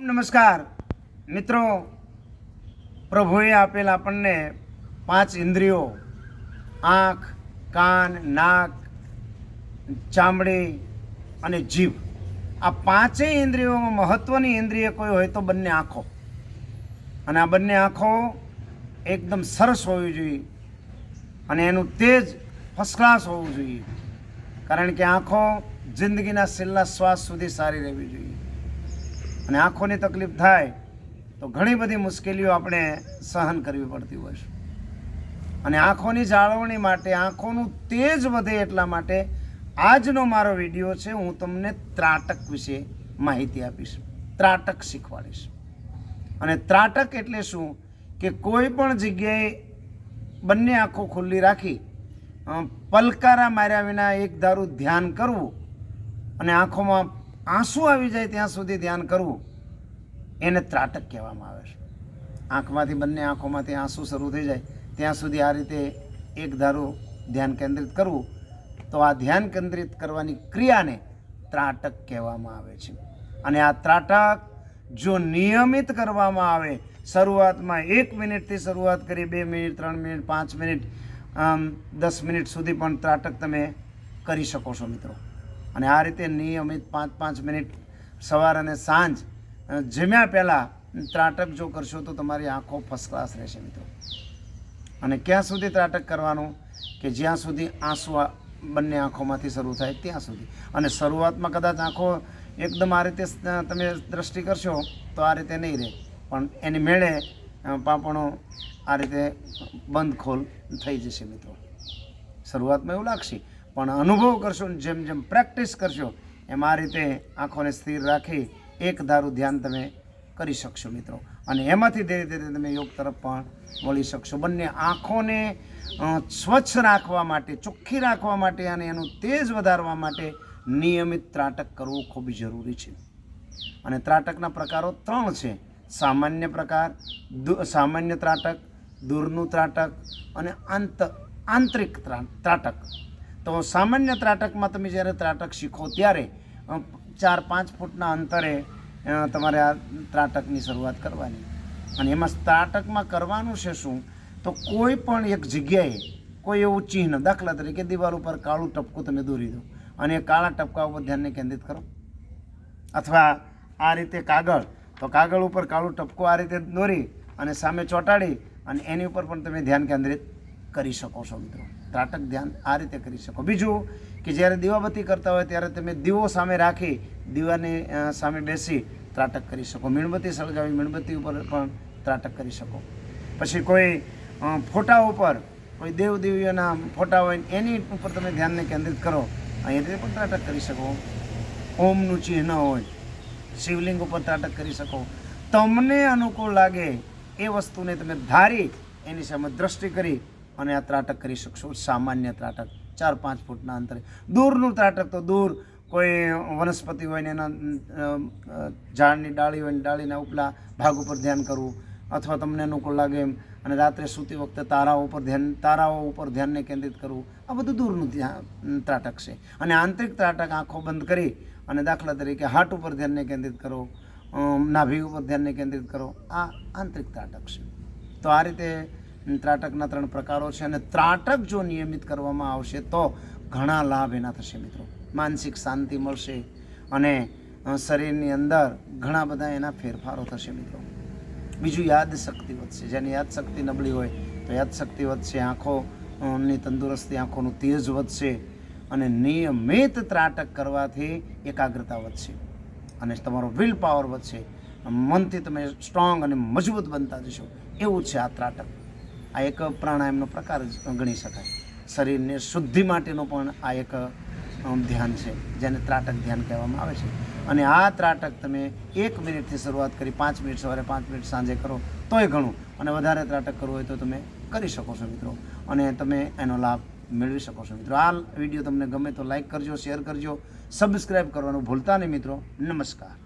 નમસ્કાર. મિત્રો, પ્રભુએ આપેલ આપણને પાંચ ઇન્દ્રિયો, આંખ, કાન, નાક, ચામડી અને જીભ. આ પાંચેય ઇન્દ્રિયોમાં મહત્ત્વની ઇન્દ્રિય કોઈ હોય તો બંને આંખો. અને આ બંને આંખો એકદમ સરસ હોવી જોઈએ. અને એનું તેજ ફર્સ્ટ ક્લાસ હોવું જોઈએ. કારણ કે આંખો જિંદગીના છેલ્લા શ્વાસ સુધી સારી રહેવી જોઈએ. અને આંખોની તકલીફ થાય, તો ઘણી બધી મુશ્કેલીઓ આપણે સહન કરવી પડતી હોય છે. અને આંખોની જાળવણી માટે, આંખોનું તેજ વધે એટલા માટે આજનો મારો વીડિયો છે, હું તમને ત્રાટક વિશે માહિતી આપીશ. ત્રાટક શીખવાડીશ. અને ત્રાટક એટલે શું? કે કોઈ પણ જગ્યાએ બંને આંખો ખુલ્લી રાખી પલકારા માર્યા વિના એક ધારું ધ્યાન કરવું અને આંખોમાં આંસુ આવી જાય ત્યાં સુધી ધ્યાન કરવું, એને ત્રાટક કહેવામાં આવે છે. આંખમાંથી બંને આંખોમાંથી આંસુ શરૂ થઈ જાય, ત્યાં સુધી આ રીતે એક ધારું ધ્યાન કેન્દ્રિત કરવું, તો આ ધ્યાન કેન્દ્રિત કરવાની ક્રિયાને ત્રાટક કહેવામાં આવે છે. અને આ ત્રાટક જો નિયમિત કરવામાં આવે, શરૂઆતમાં એક મિનિટથી શરૂઆત કરી, બે મિનિટ, ત્રણ મિનિટ, પાંચ મિનિટ દસ મિનિટ સુધી પણ ત્રાટક તમે કરી શકો છો મિત્રો. અને આ રીતે નિયમિત પાંચ પાંચ મિનિટ સવાર અને સાંજ જમ્યા પહેલાં ત્રાટક જો કરશો તો તમારી આંખો ફર્સ્ટ ક્લાસ રહેશે મિત્રો. અને ક્યાં સુધી ત્રાટક કરવાનું? કે જ્યાં સુધી આંસુ બંને આંખોમાંથી શરૂ થાય ત્યાં સુધી. અને શરૂઆતમાં કદાચ આંખો એકદમ આ રીતે તમે દ્રષ્ટિ કરશો તો આ રીતે નહીં રહે. પણ એની મેળે પાપણો આ રીતે બંધ ખોલ થઈ જશે મિત્રો. શરૂઆતમાં એવું લાગશે. પણ અનુભવ કરશો ને જેમ જેમ પ્રેક્ટિસ કરશો, એમ આ રીતે આંખોને સ્થિર રાખી એક ધારું ધ્યાન તમે કરી શકશો મિત્રો. અને એમાંથી ધીરે ધીરે તમે યોગ તરફ પણ વળી શકશો. બંને આંખોને સ્વચ્છ રાખવા માટે, ચોખ્ખી રાખવા માટે અને એનું તેજ વધારવા માટે નિયમિત ત્રાટક કરવું ખૂબ જરૂરી છે. અને ત્રાટકના પ્રકારો ત્રણ છે. સામાન્ય પ્રકાર સામાન્ય ત્રાટક, દૂરનું ત્રાટક અને આંત, આંતરિક ત્રા- ત્રાટક. તો સામાન્ય ત્રાટકમાં તમે જ્યારે ત્રાટક શીખો ત્યારે ચાર પાંચ ફૂટના અંતરે તમારે આ ત્રાટકની શરૂઆત કરવાની. અને એમાં ત્રાટકમાં કરવાનું છે શું? તો કોઈ પણ એક જગ્યાએ કોઈ એવું ચિહ્ન, દાખલા તરીકે દિવાલ ઉપર કાળું ટપકું તમે દોરી દો. અને એ કાળા ટપકા ઉપર ધ્યાનને કેન્દ્રિત કરો. અથવા આ રીતે કાગળ, તો કાગળ ઉપર કાળું ટપકું આ રીતે દોરી અને સામે ચોંટાડી અને એની ઉપર પણ તમે ધ્યાન કેન્દ્રિત કરી શકો છો મિત્રો. ત્રાટક ધ્યાન આ રીતે કરી શકો. બીજું કે જ્યારે દીવાબત્તી કરતા હોય ત્યારે તમે દીવો સામે રાખી દીવાની સામે બેસી ત્રાટક કરી શકો. મીણબત્તી સળગાવી મીણબત્તી ઉપર પણ ત્રાટક કરી શકો. પછી કોઈ ફોટા ઉપર, કોઈ દેવ દેવીઓના ફોટા હોય એની ઉપર તમે ધ્યાનને કેન્દ્રિત કરો અહીં રીતે પણ ત્રાટક કરી શકો. ઓમનું ચિહ્ન હોય, શિવલિંગ ઉપર ત્રાટક કરી શકો. તમને અનુકૂળ લાગે એ વસ્તુને તમે ધારી, એની સામે દ્રષ્ટિ કરી અને આ ત્રાટક કરી શકશો. સામાન્ય ત્રાટક. ચાર પાંચ ફૂટના અંતરે. દૂરનું ત્રાટક તો દૂર. કોઈ વનસ્પતિ હોય ને એના ઝાડની ડાળી હોય ને ડાળીના ઉપલા ભાગ ઉપર ધ્યાન કરવું. અથવા તમને અનુકૂળ લાગે એમ. અને રાત્રે સૂતી વખતે તારાઓ ઉપર ધ્યાન, તારાઓ ઉપર ધ્યાનને કેન્દ્રિત કરવું. આ બધું દૂરનું ધ્યાન ત્રાટક છે. અને આંતરિક ત્રાટક આંખો બંધ કરી અને દાખલા તરીકે હાર્ટ ઉપર ધ્યાનને કેન્દ્રિત કરો. નાભી ઉપર ધ્યાનને કેન્દ્રિત કરો. આ આંતરિક ત્રાટક છે. તો આ રીતે ત્રાટકના ત્રણ પ્રકારો છે અને ત્રાટક જો નિયમિત કરવામાં આવશે તો ઘણા લાભ એના થશે મિત્રો. માનસિક શાંતિ મળશે અને શરીરની અંદર ઘણા બધા એના ફેરફારો થશે મિત્રો. બીજું યાદ શક્તિ વધશે. જેની યાદ શક્તિ નબળી હોય તો યાદ શક્તિ વધશે, આંખો ની તંદુરસ્તી, આંખોનું તેજ વધશે અને નિયમિત ત્રાટક કરવાથી એકાગ્રતા વધશે અને તમારો વિલ પાવર વધશે. મનથી તમે સ્ટ્રોંગ અને મજબૂત બનતા જશો. એવું છે આ ત્રાટક. આ એક પ્રાણાયામનો પ્રકાર જ ગણી શકાય. શરીરને શુદ્ધિ માટેનો પણ આ એક ધ્યાન છે, જેને ત્રાટક ધ્યાન કહેવામાં આવે છે. અને આ ત્રાટક તમે એક મિનિટથી શરૂઆત કરી, પાંચ મિનિટ સવારે, પાંચ મિનિટ સાંજે કરો, તોય ઘણું. અને વધારે ત્રાટક કરવું હોય તો તમે કરી શકો છો, મિત્રો. અને તમે એનો લાભ મેળવી શકો છો, મિત્રો. આ વીડિયો તમને ગમે તો લાઈક કરજો, શેર કરજો સબસ્ક્રાઈબ કરવાનું ભૂલતા નહીં, મિત્રો. નમસ્કાર.